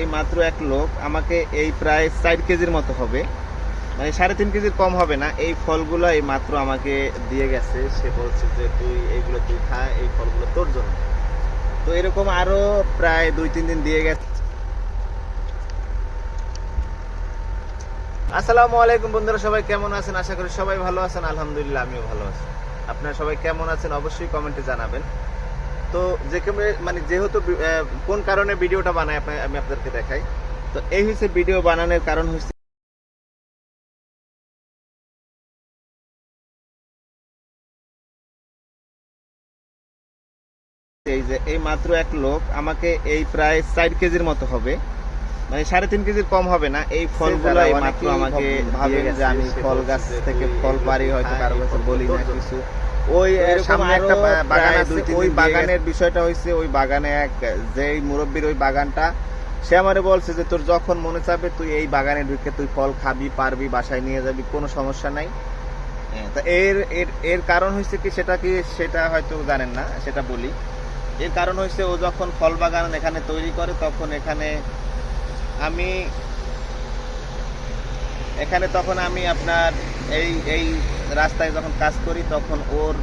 এই মাত্র এক লোক আমাকে এই প্রায় ষাট কেজির মতো হবে। মানে সাড়ে তিন কেজির কম হবে না। এই ফলগুলো এই মাত্র আমাকে দিয়ে গেছে। সে বলছে যে, তুই এইগুলো তুই খা, এই ফলগুলো তোর জন্য। তো এরকম আরও প্রায় দুই, তিন দিন দিয়ে গেছে। আসসালামু আলাইকুম বন্ধুরা, সবাই কেমন আছেন? আশা করি সবাই ভালো আছেন। আলহামদুলিল্লাহ, আমিও ভালো আছি। আপনারা সবাই কেমন আছেন? অবশ্যই কমেন্টে জানাবেন। তো যে মানে যেহেতু কোন কারণে ভিডিওটা বানাই আমি আপনাদেরকে দেখাই। তো এই হচ্ছে ভিডিও বানানোর কারণ হচ্ছে এই যে এই মাত্র এক লোক আমাকে এই প্রায় ষাট কেজির মতো হবে। মানে সাড়ে তিন কেজির কম হবে না। এই ফলগুলো মাত্র আমাকে ভাবেন যে আমি ফল গাছ থেকে ফল পারি হয়তো কারও কাছে বলি না কিছু। ওই সামনে একটা বাগান আছে ওই বাগানের বিষয়টা হয়েছে ওই বাগানে এক যেই মুরব্বীর ওই বাগানটা সে আমারে বলছে যে তোর যখন মনে চাবে তুই এই বাগানে ঢুকে তুই ফল খাবি পারবি বাসায় নিয়ে যাবি কোনো সমস্যা নাই। হ্যাঁ, তা এর এর এর কারণ হয়েছে কি সেটা কি সেটা হয়তো জানেন না সেটা বলি। এর কারণ হয়েছে ও যখন ফল বাগান এখানে তৈরি করে তখন এখানে আমি এখানে তখন আমি আপনার এই এই রাস্তায় যখন কাজ করি, তখন ওর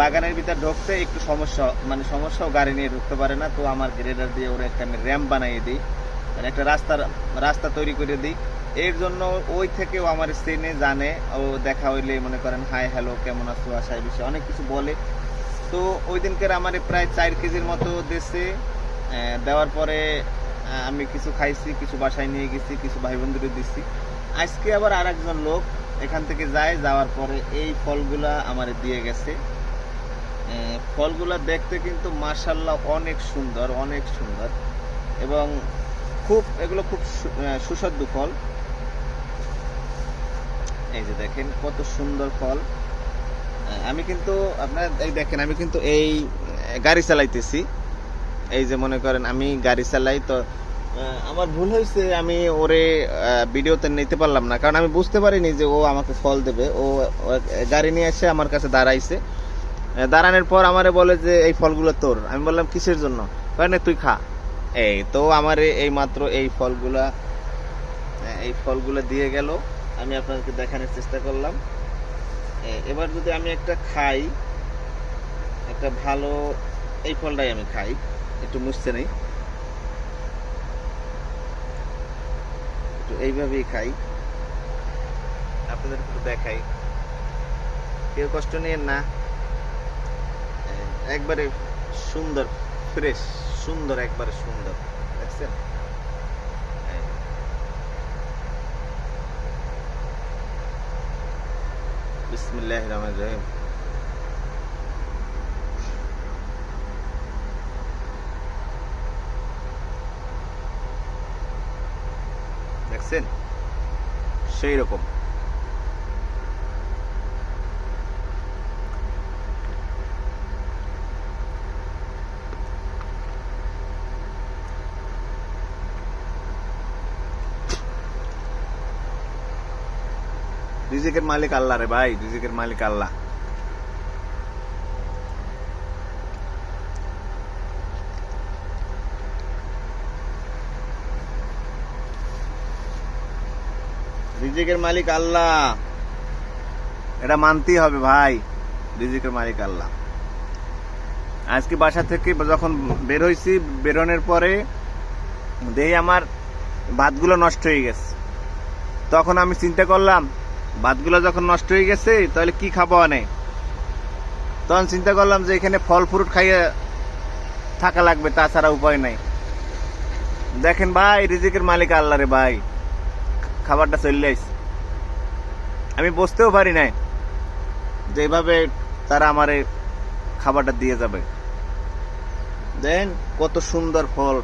বাগানের ভিতরে ঢুকতে একটু সমস্যা মানে সমস্যাও গাড়ি নিয়ে ঢুকতে পারে না। তো আমার গ্রেডার দিয়ে ওর একটা আমি র্যাম্প বানিয়ে দিই। মানে একটা রাস্তার, রাস্তা তৈরি করে দিই। এর জন্য ওই থেকেও আমার চেনে, জানে, ও দেখা হইলে মনে করেন হাই হ্যালো কেমন আছো? আশা এই বিষয়ে অনেক কিছু বলে। তো ওই দিনকের আমার প্রায় চার কেজির মতো দেশে দেওয়ার পরে আমি কিছু খাইছি, কিছু বাসায় নিয়ে গেছি, কিছু ভাই বন্ধুদের দিচ্ছি আজকে আবার আর লোক এখান থেকে যায়, যাওয়ার পরে এই ফলগুলা আমার দিয়ে গেছে। ফলগুলা দেখতে কিন্তু মার্শাল্লাহ অনেক সুন্দর অনেক সুন্দর। এবং খুব, এগুলো খুব সুস্বাদু ফল। এই যে দেখেন, কত সুন্দর ফল। আমি কিন্তু, আপনার এই দেখেন, আমি কিন্তু এই গাড়ি চালাইতেছি। এই যে মনে করেন, আমি গাড়ি চালাই, তো আমার ভুল হয়েছে, আমি ওরে ভিডিওতে নিতে পারলাম না। কারণ আমি বুঝতে পারিনি যে ও আমাকে ফল দেবে। ও গাড়ি নিয়ে এসে আমার কাছে দাঁড়াইছে। দাঁড়ানোর পর আমারে বলে যে, এই ফলগুলো তোর। আমি বললাম, কিসের জন্য? কারণ তুই খা। এই তো আমার এই মাত্র এই ফলগুলা এই ফলগুলো দিয়ে গেল। আমি আপনাদেরকে দেখানোর চেষ্টা করলাম। এবার যদি আমি একটা খাই, একটা ভালো, এই ফলটাই আমি খাই। একটু মুছতে নেই। এইভাবেই খাই। আপনাদের একটু দেখাই। কেউ কষ্ট নিয়ে না। একবারে সুন্দর, ফ্রেশ, সুন্দর, একবারে সুন্দর। দেখছেন? এই। বিসমিল্লাহ রহমান রহিম। দেখছেন? সেই রকম। রিজিকের মালিক আল্লাহ রে ভাই রিজিকের মালিক আল্লাহ। রিজিকের মালিক আল্লাহ। এটা মানতেই হবে ভাই, রিজিকের মালিক আল্লাহ। আজকে বাসা থেকে যখন বের হয়েছি বেরোনোর পরে দেই আমার ভাতগুলো নষ্ট হয়ে গেছে। তখন আমি চিন্তা করলাম, ভাতগুলো যখন নষ্ট হয়ে গেছে, তাহলে কি খাব অনেক তখন চিন্তা করলাম যে এখানে ফল ফ্রুট খাইয়ে থাকা লাগবে, তাছাড়া উপায় নাই। দেখেন ভাই, রিজিকের মালিক আল্লাহ রে ভাই। খাবারটা চলে আইস আমি বুঝতেও পারি নাই যে এইভাবে তারা আমারে খাবারটা দিয়ে যাবে। দেন কত সুন্দর ফল।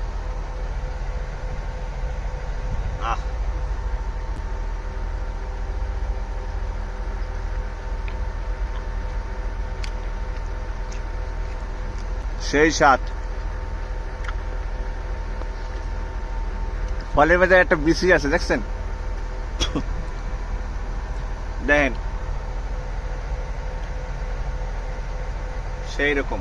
সেই সাত ফলের বাজারে একটা বিসি আছে, দেখছেন? দেখেন। সেই রকম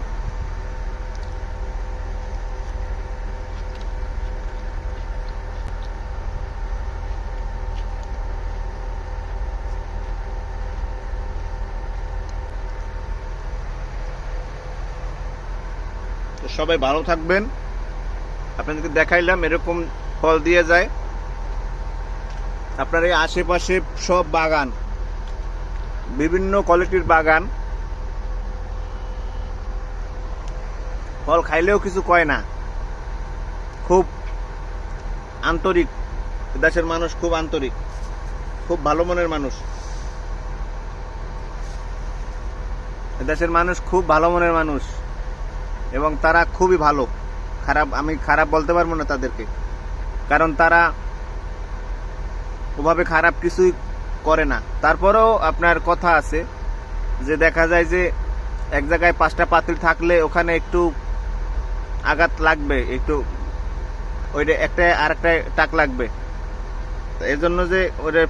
তো সবাই ভালো থাকবেন। আপনাদেরকে দেখাইলাম, এরকম ফল দিয়ে যায়। আপনার এই আশেপাশে সব বাগান। বিভিন্ন কোয়ালিটির বাগান। ফল খাইলেও কিছু কয় না। খুব আন্তরিক। দেশের মানুষ খুব আন্তরিক। খুব ভালো মনের মানুষ। দেশের মানুষ খুব ভালো মনের মানুষ। এবং তারা খুবই ভালো। খারাপ, আমি খারাপ বলতে পারব না তাদেরকে। কারণ তারা ওভাবে খারাপ কিছুই করে না। তারপরেও আপনার কথা আছে যে দেখা যায় যে এক জায়গায় পাঁচটা পাতিল থাকলে ওখানে একটু আঘাত লাগবে, একটু ওইটা একটা আর একটা টাক লাগবে। এর জন্য যে ওটা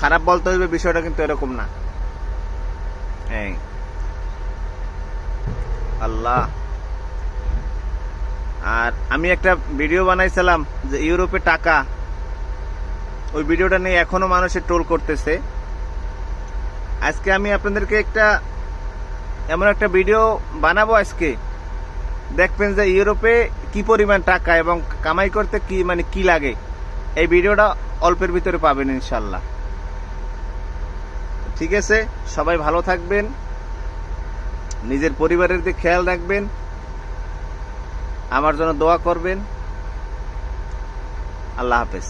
খারাপ বলতে হইবে বিষয়টা কিন্তু এরকম না। এই। আল্লাহ। আর আমি একটা ভিডিও বানাইছিলাম যে ইউরোপে টাকা ওই ভিডিওটা নিয়ে এখনও মানুষের ট্রোল করতেছে। আজকে আমি আপনাদেরকে একটা এমন একটা ভিডিও বানাবো আজকে। দেখবেন যে ইউরোপে কি পরিমাণ টাকা এবং কামাই করতে কি মানে কি লাগে। এই ভিডিওটা অল্পের ভিতরে পাবেন ইনশাল্লাহ ঠিক আছে? সবাই ভালো থাকবেন। নিজের পরিবারের দিকে খেয়াল রাখবেন। আমার জন্য দোয়া করবেন। আল্লাহ হাফেজ।